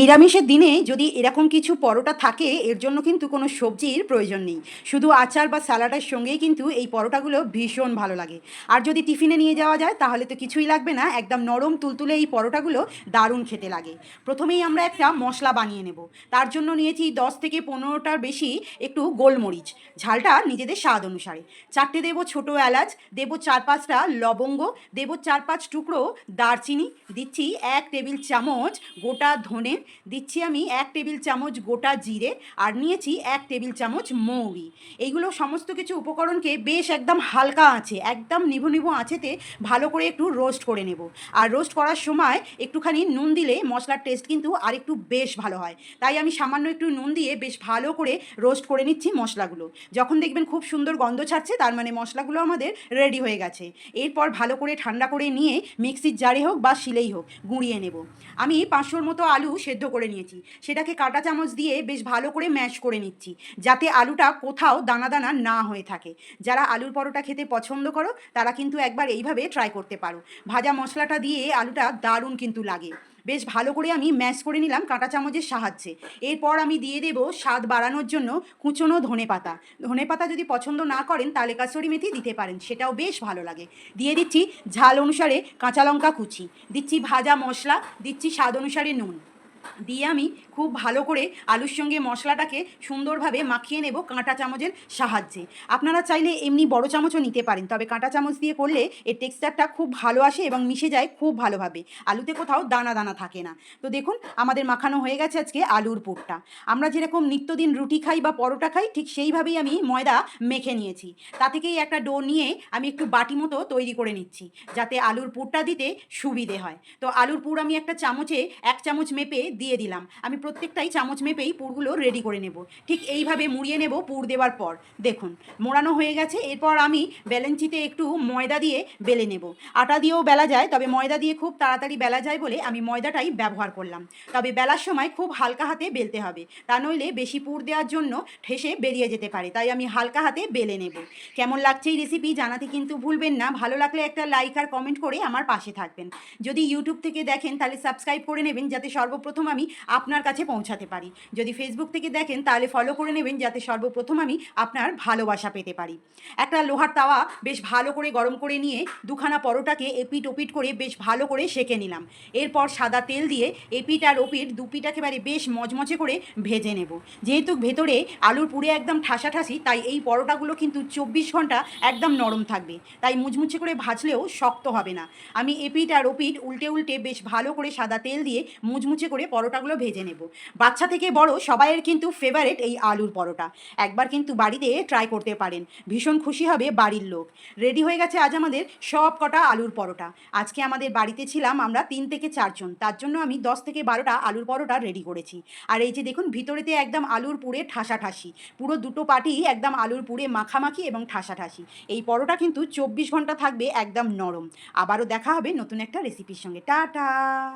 নিরামিষের দিনে যদি এরকম কিছু পরোটা থাকে, এর জন্য কিন্তু কোনো সবজির প্রয়োজন নেই। শুধু আচার বা স্যালাডের সঙ্গেই কিন্তু এই পরোটাগুলো ভীষণ ভালো লাগে। আর যদি টিফিনে নিয়ে যাওয়া যায়, তাহলে তো কিছুই লাগবে না, একদম নরম তুলতুলে এই পরোটাগুলো দারুণ খেতে লাগে। প্রথমেই আমরা একটা মশলা বানিয়ে নেব। তার জন্য নিয়েছি দশ থেকে পনেরোটার বেশি একটু গোলমরিচ। ঝালটা নিজেদের স্বাদ অনুসারে। চারটে দেবো ছোটো এলাচ, দেবো চার পাঁচটা লবঙ্গ, দেবো চার পাঁচ টুকরো দারচিনি, দিচ্ছি এক টেবিল চামচ গোটা ধনে দিচ্ছি আমি এক টেবিল চামচ গোটা জিরে আর নিয়েছি এক টেবিল চামচ মৌরি। এইগুলো সমস্ত কিছু উপকরণকে বেশ একদম হালকা আছে একদম নিভু নিভু আঁচেতে ভালো করে একটু রোস্ট করে নেব। আর রোস্ট করার সময় একটুখানি নুন দিলে মশলার টেস্ট কিন্তু আর একটু বেশ ভালো হয়। তাই আমি সামান্য একটু নুন দিয়ে বেশ ভালো করে রোস্ট করে নিচ্ছি মশলাগুলো। যখন দেখবেন খুব সুন্দর গন্ধ ছাড়ছে, তার মানে মশলাগুলো আমাদের রেডি হয়ে গেছে। এরপর ভালো করে ঠান্ডা করে নিয়ে মিক্সির জারে হোক বা শিলেই হোক গুঁড়িয়ে নেব। আমি পাঁচশোর মতো আলু সেদ্ধ করে নিয়েছি। সেটাকে কাঁটা চামচ দিয়ে বেশ ভালো করে ম্যাশ করে নিচ্ছি, যাতে আলুটা কোথাও দানা দানা না হয়ে থাকে। যারা আলুর পরোটা খেতে পছন্দ করো, তারা কিন্তু একবার এইভাবে ট্রাই করতে পারো। ভাজা মশলাটা দিয়ে আলুটা দারুণ কিন্তু লাগে। বেশ ভালো করে আমি ম্যাশ করে নিলাম কাঁটা চামচের সাহায্যে। এরপর আমি দিয়ে দেবো স্বাদ বাড়ানোর জন্য কুচনো ধনে পাতা। ধনে পাতা যদি পছন্দ না করেন, তাহলে কাসুরি মেথি দিতে পারেন, সেটাও বেশ ভালো লাগে। দিয়ে দিচ্ছি ঝাল অনুসারে কাঁচা লঙ্কা কুচি। দিচ্ছি ভাজা মশলা, দিচ্ছি স্বাদ অনুসারে নুন। দিয়ে আমি খুব ভালো করে আলুর সঙ্গে মশলাটাকে সুন্দরভাবে মাখিয়ে নেব কাঁটা চামচের সাহায্যে। আপনারা চাইলে এমনি বড় চামচও নিতে পারেন, তবে কাঁটা চামচ দিয়ে করলে এর টেক্সচারটা খুব ভালো আসে এবং মিশে যায় খুব ভালোভাবে। আলুতে কোথাও দানা দানা থাকে না। তো দেখুন, আমাদের মাখানো হয়ে গেছে আজকে আলুর পুরটা। আমরা যেরকম নিত্যদিন রুটি খাই বা পরোটা খাই, ঠিক সেইভাবেই আমি ময়দা মেখে নিয়েছি। তা থেকেই একটা ডো নিয়ে আমি একটু বাটি মতো তৈরি করে নিচ্ছি, যাতে আলুর পুরটা দিতে সুবিধে হয়। তো আলুর পুর আমি একটা চামচে, এক চামচ মেপে দিয়ে দিলাম। আমি প্রত্যেকটাই চামচ মেপেই পুরগুলো রেডি করে নেব। ঠিক এইভাবে মুড়িয়ে নেব পুর দেওয়ার পর। দেখুন, মোড়ানো হয়ে গেছে। এরপর আমি বেলেঞ্চিতে একটু ময়দা দিয়ে বেলে নেব। আটা দিয়েও বেলা যায়, তবে ময়দা দিয়ে খুব তাড়াতাড়ি বেলা যায় বলে আমি ময়দাটাই ব্যবহার করলাম। তবে বেলার সময় খুব হালকা হাতে বেলতে হবে। তা নইলে বেশি পুর দেওয়ার জন্য ঠেসে বেরিয়ে যেতে পারে। তাই আমি হালকা হাতে বেলে নেব। কেমন লাগছে এই রেসিপি জানাতে কিন্তু ভুলবেন না। ভালো লাগলে একটা লাইক আর কমেন্ট করে আমার পাশে থাকবেন। যদি ইউটিউব থেকে দেখেন তাহলে সাবস্ক্রাইব করে নেবেন, যাতে সর্বপ্রথম আমি আপনার কাছে পৌঁছাতে পারি। যদি ফেসবুক থেকে দেখেন, তাহলে ফলো করে নেবেন, যাতে সর্বপ্রথম আমি আপনার ভালোবাসা পেতে পারি। একটা লোহার তাওয়া বেশ ভালো করে গরম করে নিয়ে, দুখানা পরোটাকে এপিট ওপিট করে বেশ ভালো করে সেঁকে নিলাম। এরপর সাদা তেল দিয়ে এপিট আর ওপিট দুপিট একেবারে বেশ মচমচে করে ভেজে নেব। যেহেতু ভেতরে আলুর পুরে একদম ঠাসাঠাসি, তাই এই পরোটাগুলো কিন্তু চব্বিশ ঘণ্টা একদম নরম থাকবে। তাই মুচমুচে করে ভাজলেও শক্ত হবে না। আমি এপিট আর ওপিট উল্টে উল্টে বেশ ভালো করে সাদা তেল দিয়ে মুচমুচে করে পরোটাগুলো ভেজে নেব। বাচ্চা থেকে বড় সবাইয়ের কিন্তু ফেভারেট এই আলুর পরোটা। একবার কিন্তু বাড়িতে ট্রাই করতে পারেন। ভীষণ খুশি হবে বাড়ির লোক। রেডি হয়ে গেছে আজ আমাদের সব কটা আলুর পরোটা। আজকে আমাদের বাড়িতে ছিলাম আমরা তিন থেকে চারজন তার জন্য আমি দশ থেকে বারোটা আলুর পরোটা রেডি করেছি। আর এই যে দেখুন, ভিতরেতে একদম আলুর পুরে ঠাসাঠাসি। পুরো দুটো পাটি একদম আলুর পুরে মাখামাখি এবং ঠাসাঠাসি। এই পরোটা কিন্তু চব্বিশ ঘণ্টা থাকবে একদম নরম। আবারও দেখা হবে নতুন একটা রেসিপির সঙ্গে। টাটা!